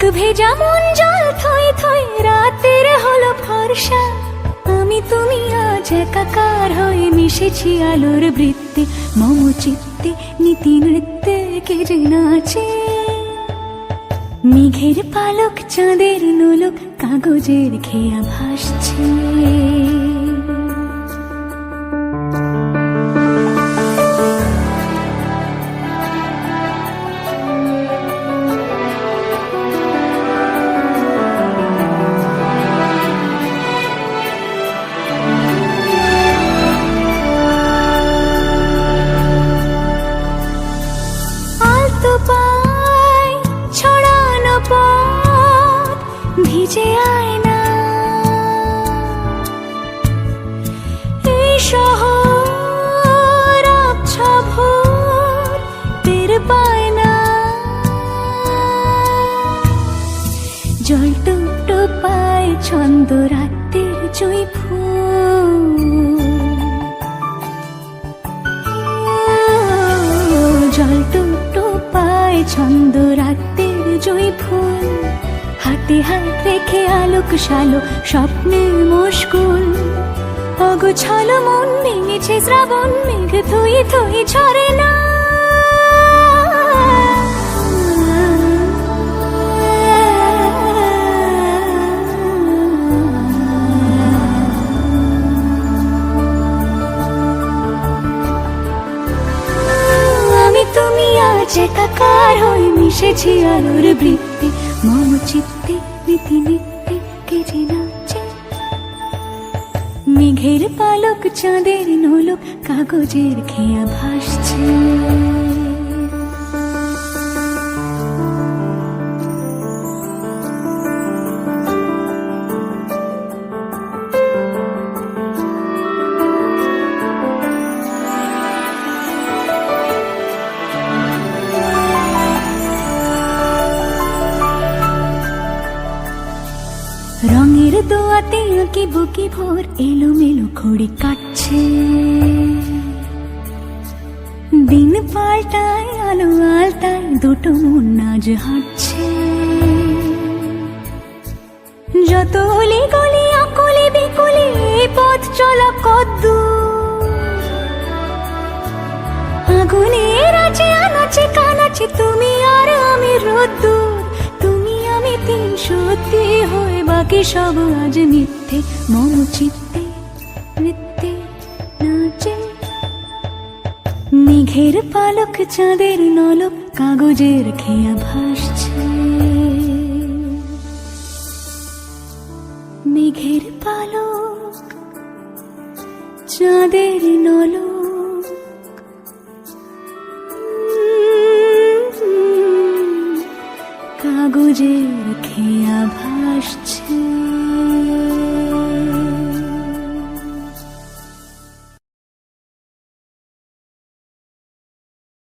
কাক ভেজা মন জল থই থই, রাতের হলো ফর্ষা আমি তুমি আজ একাকার হয়ে মিশেছি আলোর বৃত্তে, মম চিত্তে, নীতি নৃত্যে কে যে নাচে। মেঘের পালক, চাঁদের নোলক, কাগজের খেয়া ভাসছে। শহর, আবছা ভোর, টের পায় ছন্দ রাতের জয় জল টুকটো পায় ছন্দ রাতের জয় ফুল। হাতে হাত রেখে আলোক শালো স্বপ্নে মুশকুল। অগোছালো মন ভেঙেছে শ্রাবণ মেঘ থই থই ঝরে না। তুমি আজ একাকার হয়ে মিশেছি আলোর বৃত্তি। মম চিত্তে নীতি মেঘের পালক চাঁদের নোলক কাগজের খেয়া ভাসছে। রঙের দোয়াতে আঁকি বুকি ভোর এলো মেলো খড়ি কাটছে। দিন পাল্টায়, আলো আলতায়, দুটো মন আজ হাঁটছে। যত অলি গলি আকলি বিকলি পথ চলা কদ্দু আগুনের আছে আনাচে, কানাচে, তুমি আর আমি রোদ্দুর। তুমি আমি তিন সত্যি হয়ে বাকি সব আজ মিথ্যে মম চিত্তে নৃত্যে নাচে। মেঘের পালক, চাঁদের নলক, কাগজের খেয়া ভাসছে। মেঘের পালক, চাঁদের নলক। কাগজের খেয়া ভাসছে